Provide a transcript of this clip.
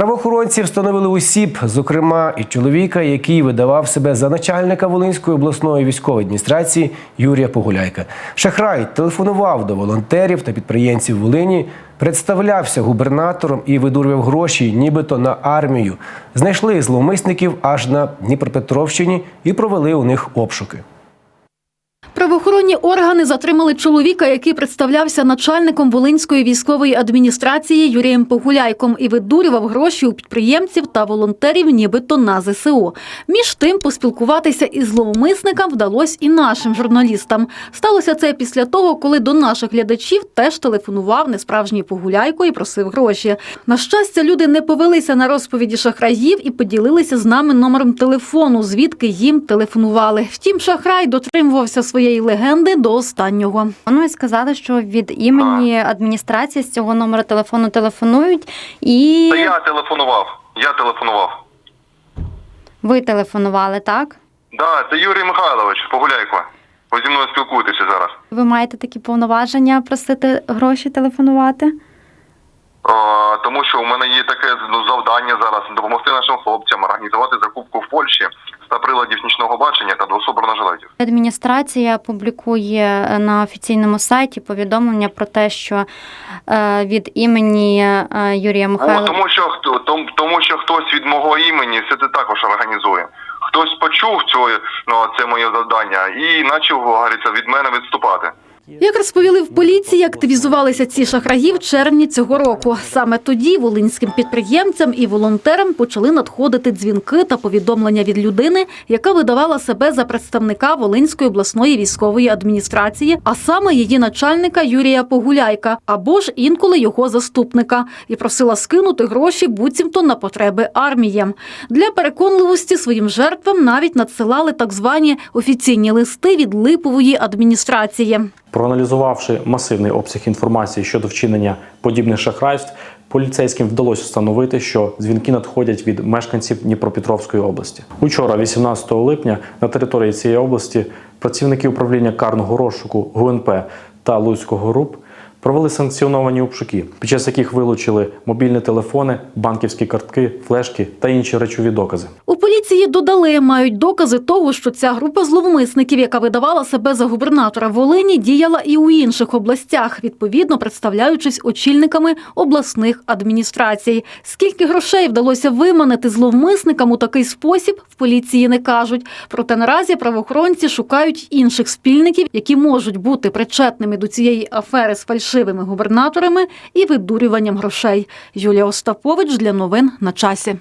Правоохоронці встановили осіб, зокрема і чоловіка, який видавав себе за начальника Волинської обласної військової адміністрації Юрія Погуляйка. Шахрай телефонував до волонтерів та підприємців Волині, представлявся губернатором і видурював гроші, нібито на армію. Знайшли зловмисників аж на Дніпропетровщині і провели у них обшуки. Правоохоронні органи затримали чоловіка, який представлявся начальником Волинської військової адміністрації Юрієм Погуляйком і видурював гроші у підприємців та волонтерів, нібито на ЗСУ. Між тим, поспілкуватися із зловмисником вдалося і нашим журналістам. Сталося це після того, коли до наших глядачів теж телефонував несправжній Погуляйко і просив гроші. На щастя, люди не повелися на розповіді шахраїв і поділилися з нами номером телефону, звідки їм телефонували. Втім, шахрай дотримувався своєї легенди до останнього. Ну і сказали, що від імені адміністрації з цього номера телефону телефонують, і Та я телефонував. Я телефонував. ви телефонували, так? Да, це Юрій Михайлович, Погуляйко. Ви зі мною спілкуєтеся зараз. Ви маєте такі повноваження просити гроші телефонувати? О, тому що у мене є таке ну, завдання зараз допомогти нашим хлопцям організувати закупку в Польщі приладів нічного бачення та двособорножилетів. Адміністрація публікує на офіційному сайті повідомлення про те, що е, від імені е, Юрія Михайловича... О, тому що хто тому, тому що хтось від мого імені все це також організує. Хтось почув цю, ну, це моє завдання і почав, говориться, від мене відступати. Як розповіли в поліції, активізувалися ці шахраї в червні цього року. Саме тоді волинським підприємцям і волонтерам почали надходити дзвінки та повідомлення від людини, яка видавала себе за представника Волинської обласної військової адміністрації, а саме її начальника Юрія Погуляйка або ж інколи його заступника, і просила скинути гроші буцімто на потреби армії. Для переконливості своїм жертвам навіть надсилали так звані офіційні листи від липової адміністрації. Проаналізувавши масивний обсяг інформації щодо вчинення подібних шахрайств, поліцейським вдалося встановити, що дзвінки надходять від мешканців Дніпропетровської області. Учора, 18 липня, на території цієї області працівники управління карного розшуку ГУНП та Луцького РУП провели санкціоновані обшуки, під час яких вилучили мобільні телефони, банківські картки, флешки та інші речові докази. У поліції додали, мають докази того, що ця група зловмисників, яка видавала себе за губернатора Волині, діяла і у інших областях, відповідно представляючись очільниками обласних адміністрацій. Скільки грошей вдалося виманити зловмисникам у такий спосіб, в поліції не кажуть. Проте наразі правоохоронці шукають інших спільників, які можуть бути причетними до цієї афери з фальшивими губернаторами і видурюванням грошей. Юлія Остапович для новин на часі.